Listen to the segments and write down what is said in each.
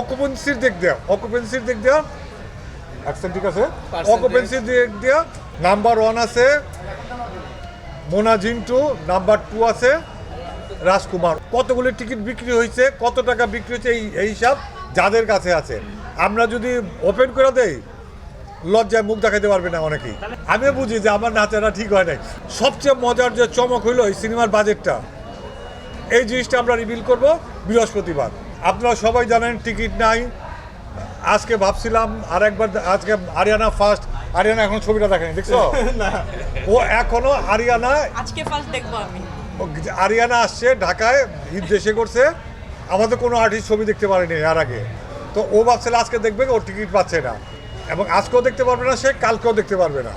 অকুপেন্সির দিক দিয়ে অকুপেন্সির দিক দিয়ে। অ্যাকসেন্ট ঠিক আছে. অকুপেন্সির দিক দিয়ে। নাম্বার ওয়ান আছে মোনা জিন্টু। নাম্বার টু আছে রাজকুমার। কতগুলি টিকিট বিক্রি হয়েছে কত টাকা বিক্রি হয়েছে এই এই হিসাব যাদের কাছে আছে। আমরা যদি ওপেন করে দেই লজ্জায় মুখ দেখাতে পারবে না অনেকেই। আমিও বুঝি যে আমার নাচাটা ঠিক হয় নাই। সবচেয়ে মজার যে চমক হইল এই সিনেমার বাজেটটা এই জিনিসটা আমরা রিভিল করব বৃহস্পতিবার। আপনারা সবাই জানেন টিকিট নাই। আজকে ভাবছিলাম আর একবার আজকে আরিয়ানা ফার্স্ট আরিয়ানা এখন ছবিটা দেখেনি দেখছ? ও এখনও আরিয়ানা আজকে ফার্স্ট দেখব আমি। ও আরিয়ানা আসছে ঢাকায় ঈদ দেশে করছে। আমাদের কোনো আর্টিস্ট ছবি দেখতে পারেনি এর আগে। তো ও ভাবছিল আজকে দেখবে ও টিকিট পাচ্ছে না। এবং আজকেও দেখতে পারবে না সে কালকেও দেখতে পারবে না।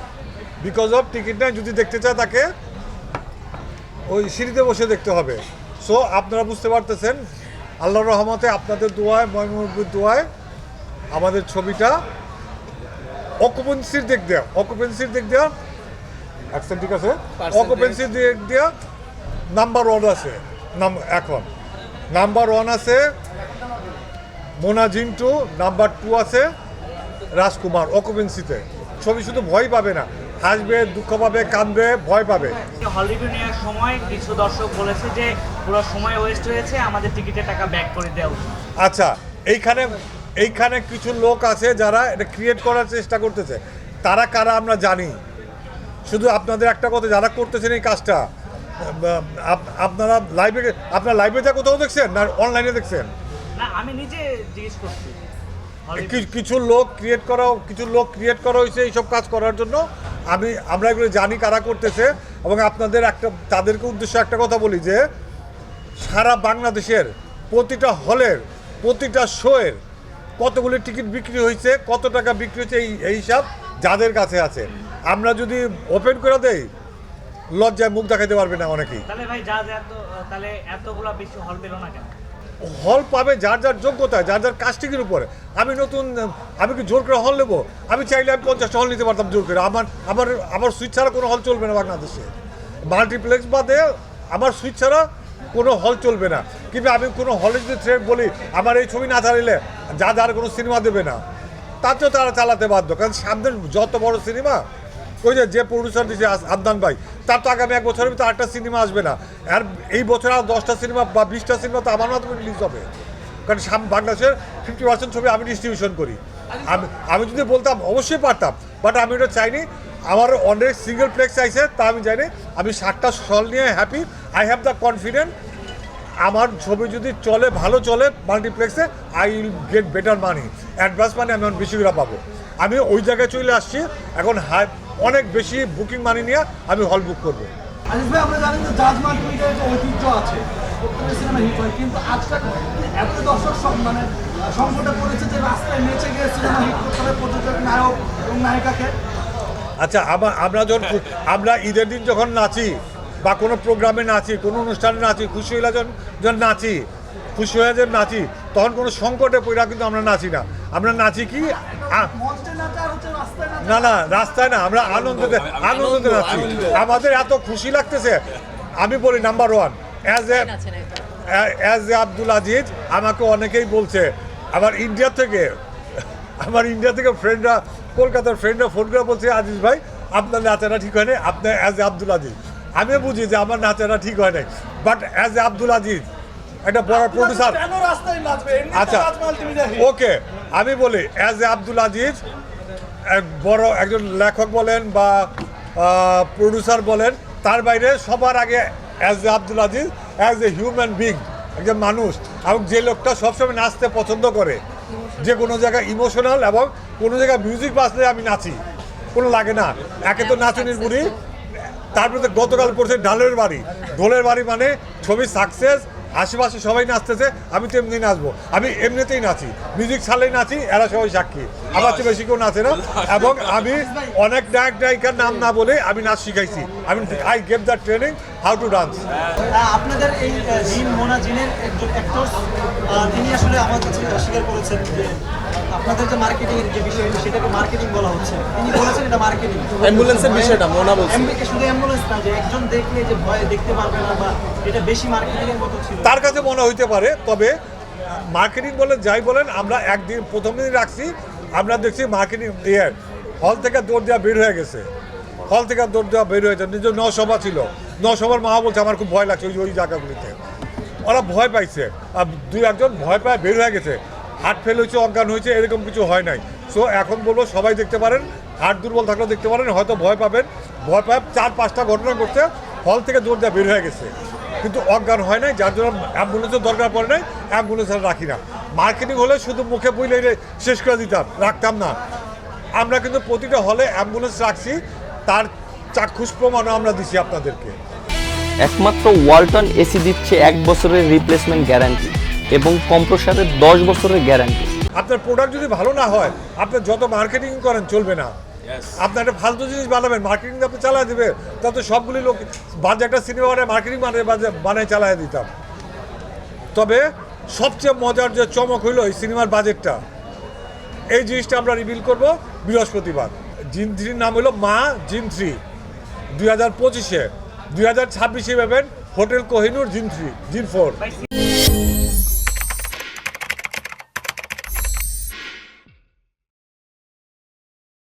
বিকজ অফ টিকিট নাই যদি দেখতে চায় তাকে ওই সিঁড়িতে বসে দেখতে হবে। সো আপনারা বুঝতে পারতেছেন আল্লাহর রহমতে আপনাদের দোয়ায় ময়মুরবির দোয়ায় আমাদের ছবিটা অকুপেন্সির দিক দেওয়া অকুপেন্সির দিক দেওয়া অ্যাকসেন্ট ঠিক আছে. অকুপেন্সির দিক দেওয়া নাম্বার ওয়ান আছে নাম এখন। নাম্বার ওয়ান আছে মোনা জিন্টু নাম্বার টু আছে রাজকুমার অকুপেন্সিতে ছবি শুধু ভয় পাবে না। হাসবে দুঃখ পাবে কাঁদবে ভয় পাবে। হল রিভিউ নেওয়ার সময় কিছু দর্শক বলেছে যে পুরো সময় ওয়েস্ট হয়েছে আমাদের টিকিটের টাকা ব্যাক করে দেওয়া আচ্ছা এইখানে এইখানে কিছু লোক আছে যারা এটা ক্রিয়েট করার চেষ্টা করতেছে। তারা কারা আমরা জানি। শুধু আপনাদের একটা কথা যারা করতেছেন এই কাজটা আপনারা লাইভে আপনার লাইভে যা কোথাও দেখছেন না অনলাইনে দেখছেন? না আমি নিজে জিজ্ঞেস করছি। কিছু লোক ক্রিয়েট করা কিছু লোক ক্রিয়েট করা হয়েছে এইসব কাজ করার জন্য। আমি, আমরা এগুলো জানি কারা করতেছে এবং আপনাদের একটা, তাদেরকে উদ্দেশ্যে একটা কথা বলি যে, সারা বাংলাদেশের প্রতিটা হলের, প্রতিটা শোয়ের কতগুলি টিকিট বিক্রি হয়েছে, কত টাকা বিক্রি হয়েছে, এই এই হিসাব যাদের কাছে আছে। আমরা যদি ওপেন করে দেই, লজ্জায় মুখ দেখাতে পারবে না অনেকেই। তাহলে ভাই যা যা তাহলে এতগুলা বেশি হল না কেন? হল পাবে যার যার যোগ্যতা, যার যার কাস্টিংয়ের উপরে। আমি নতুন, আমি কি জোর করে হল নেব? আমি চাইলে আমি পঞ্চাশটা হল নিতে পারতাম জোর করে। আমার আমার আমার সুইচ ছাড়া কোনো হল চলবে না বাংলাদেশে। মাল্টিপ্লেক্স বাদে আমার সুইচ ছাড়া কোনো হল চলবে না। কিন্তু আমি কোনো হলে যদি থ্রেড বলি, আমার এই ছবি না চালিলে যা যার কোনো সিনেমা দেবে না। তাতেও তারা চালাতে বাধ্য। কারণ সামনে যত বড় সিনেমা ওই যে যে প্রডিউসার দিয়েছে আদনান ভাই, তার তো আগামী এক বছরের ভিতরে আটটা সিনেমা আসবে না। আর এই বছর আর দশটা সিনেমা বা বিশটা সিনেমা তো আমার মাধ্যমে রিলিজ হবে। কারণ সাম বাংলাদেশের ফিফটি পার্সেন্ট ছবি আমি ডিস্ট্রিবিউশন করি। আমি আমি যদি বলতাম, অবশ্যই পারতাম। বাট আমি এটা চাইনি। আমার অনেক সিঙ্গেল প্লেক্স চাইছে তা আমি জানি। আমি ষাটটা সল নিয়ে happy I have the confident আমার ছবি যদি চলে, ভালো চলে মাল্টিপ্লেক্সে I will get better money advance money আমি অনেক বেশি করে পাবো। আমি ওই জায়গায় চলে আসছি। এখন হাই অনেক বেশি বুকিং মানি নিয়ে আমি হল বুক করব। ভাই আমরা জানি যে জাজ মাল্টিমিডিয়ার একটা ঐতিহ্য আছে প্রত্যেকটা সিনেমা হিট হয় কিন্তু আজকাল এত দর্শক সব- মানে সংকটে পড়েছে যে রাস্তায় নেচে গিয়ে সিনেমা হিট করতে হবে প্রযোজক নায়ক এবং নায়িকাকে। আচ্ছা আমার আমরা যখন আমরা ঈদের দিন যখন নাচি বা কোনো প্রোগ্রামে নাচি কোনো অনুষ্ঠানে নাচি খুশি হইলে যখন যখন নাচি খুশি হয়ে যখন নাচি তখন কোনো সংকটে পড়া কিন্তু আমরা নাচি না। আমরা নাচি কি? না না রাস্তায় না আমরা আনন্দতে আনন্দতে নাচি আমাদের এত খুশি লাগতেছে। আমি বলি number one as a as a Abdul Aziz আমাকে অনেকেই বলছে আমার ইন্ডিয়া থেকে আমার ইন্ডিয়া থেকে ফ্রেন্ডরা কলকাতার ফ্রেন্ডরা ফোন করে বলছে আজিজ ভাই আপনার নাচাটা ঠিক হয় নাই আপনার অ্যাজ এ আব্দুল আজিজ। আমি বুঝি যে আমার নাচাটা ঠিক হয় নাই। But as a Abdul Aziz একটা বড় প্রডিউসার আচ্ছা। ওকে আমি বলি অ্যাজ এ আব্দুল আজিজ এক বড় একজন লেখক বলেন বা প্রডিউসার বলেন তার বাইরে সবার আগে as a Abdul Aziz as a human being একজন মানুষ এবং যে লোকটা সবসময় নাচতে পছন্দ করে যে কোনো জায়গায় ইমোশনাল এবং কোনো জায়গায় মিউজিক বাজলে আমি নাচি কোনো লাগে না। একে তো নাচুনির বুড়ি তারপরে তো গতকাল করছে ডালের বাড়ি। ঢোলের বাড়ি মানে ছবি সাকসেস আশেপাশে সবাই নাচতেছে, আমি তো এমনি নাচবো। আমি এমনিতেই নাচি। মিউজিক ছাড়লেই নাচি, এরা সবাই সাক্ষী। আমার চেয়ে বেশি কেউ নাচে না। এবং আমি অনেক নায়ক, নায়িকার নাম না বলে আমি নাচ শিখাইছি। আমি I gave the training how to dance আপনাদের এই জিন, মোনা জিনের একজন অ্যাক্টর তিনি আসলে আমার কাছে স্বীকার করেছেন যে আপনাদের যে মার্কেটিং এর যে বিষয় সেটাকে মার্কেটিং বলা হচ্ছে। তিনি বলেছেন এটা মার্কেটিং অ্যাম্বুলেন্সের বিষয়টা মোনা বলছে। শুধু অ্যাম্বুলেন্স না যে একজন দেখলে যে ভয়ে দেখতে পারবে না বা এটা বেশি মার্কেটিং এর মতো ছিল। তার কাছে মনে হইতে পারে তবে মার্কেটিং বলে যাই বলেন আমরা একদিন প্রথম দিন রাখছি আমরা দেখছি মার্কেটিং ইয়ে হল থেকে দৌড় দেওয়া বের হয়ে গেছে। হল থেকে দৌড় দেওয়া বের হয়েছে নিজের নসভা ছিল। নসভার মা বলছে আমার খুব ভয় লাগছে ওই ওই জায়গাগুলিতে। ওরা ভয় পাইছে আর দুই একজন ভয় পায় বের হয়ে গেছে। হাট ফেল হয়েছে অজ্ঞান হয়েছে, এরকম কিছু হয় নাই। সো এখন বলব, সবাই দেখতে পারেন হাট দুর্বল থাকলেও দেখতে পারেন, হয়তো ভয় পাবেন। ভয় পায়, চার, পাঁচটা ঘটনা করছে হল থেকে দৌড় দেওয়া বের হয়ে গেছে। কিন্তু অজ্ঞান হয় নাই, যার জন্য অ্যাম্বুলেন্সের দরকার পড়ে নাই অ্যাম্বুলেন্স আর রাখি না। মার্কেটিং হলে শুধু মুখে বইলে শেষ করে দিতাম, রাখতাম না। আমরা কিন্তু প্রতিটা হলে অ্যাম্বুলেন্স রাখছি, তার চাক্ষুষ প্রমাণও আমরা দিছি আপনাদেরকে। একমাত্র ওয়ালটন এসি দিচ্ছে এক বছরের রিপ্লেসমেন্ট গ্যারান্টি এবং কম্প্রসারের দশ বছরের গ্যারান্টি। আপনার প্রোডাক্ট যদি ভালো না হয় আপনি যত মার্কেটিং করেন চলবে না। আপনার একটা ফালতু জিনিস বানাবেন মার্কেটিং আপনি চালায় দেবে তাতে সবগুলি লোক বাজে একটা সিনেমা বানায় মার্কেটিং বানায় বাজে- বানায় চালায় দিতাম। তবে সবচেয়ে মজার যে চমক হইল এই সিনেমার বাজেটটা এই জিনিসটা আমরা রিভিল করব বৃহস্পতিবার। জিন থ্রির নাম হলো মা জিন থ্রি দুই হাজার পঁচিশে দুই হাজার ছাব্বিশে পাবেন হোটেল কোহিনুর জিন থ্রি জিন ফোর